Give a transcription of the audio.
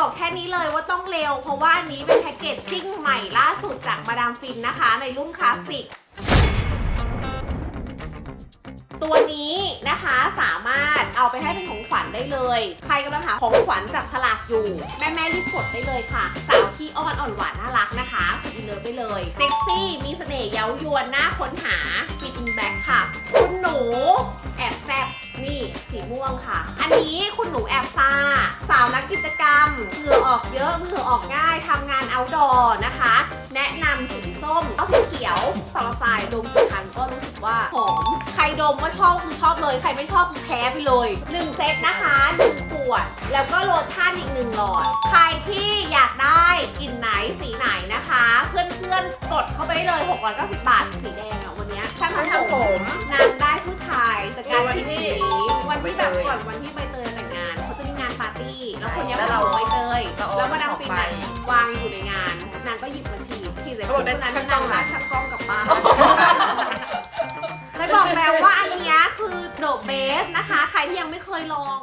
บอกแค่นี้เลยว่าต้องเร็ว เพราะว่าอันนี้เป็นแพ็กเกจจิ้งใหม่ล่าสุดจากมาดามฟินนะคะ ในรุ่นคลาสสิกตัวนี้นะคะสามารถเอาไปให้เป็นของขวัญได้เลย ใครกำลังหาของขวัญจับฉลากอยู่ แม่แม่รีบกดได้เลยค่ะ สาวขี้อ้อนอ่อนหวานน่ารักนะคะกดอีเลิฟไปเลยเซ็กซี่มีเสน่ห์เย้ายวนน่าค้นหา ม่วงค่ะ อันนี้คุณหนูแอบซ่าสาวนักกิจกรรมเหงื่อออกเยอะเหงื่อออกง่ายทำงาน outdoor นะคะ แนะนำสีส้มเอาสีเขียวสำหรับสายดมกี่ครั้งก็รู้สึกว่าหอมใครดมว่าชอบคือชอบเลย ใครไม่ชอบคือแพ้ไปเลย1เซตนะคะ1ขวด แล้วก็โลชั่นอีก1หลอด ใครที่อยากได้กลิ่นไหนสีไหนนะคะ เพื่อนๆกดเข้าไปได้เลย690บาทสีแดงอะวันเนี้ยช่างช่างทำทำผผมมนางได้ผู้ชายจากการวันชิมที่สี นี้วันที่แบบใบเตยก่อนวันที่ใบเตยแต่งงานเขาจะมีงานปาร์ตี้ แล้วคนเนี้ยแล้มาวเราของใบเตยเราเอาแล้วมาดามฟินออกไปน่ะวางอยู่ในงานนางก็หยิบมาฉีดฉีดเสร็จเขาบอกได้คนนั้นช่างกล้นาองงได้นะช่างกล้องกลับบ้านเลยบอกแล้วว่าอันเนี้ยคือโดเบสนะคะ ใครที่ยังไม่เคยลอง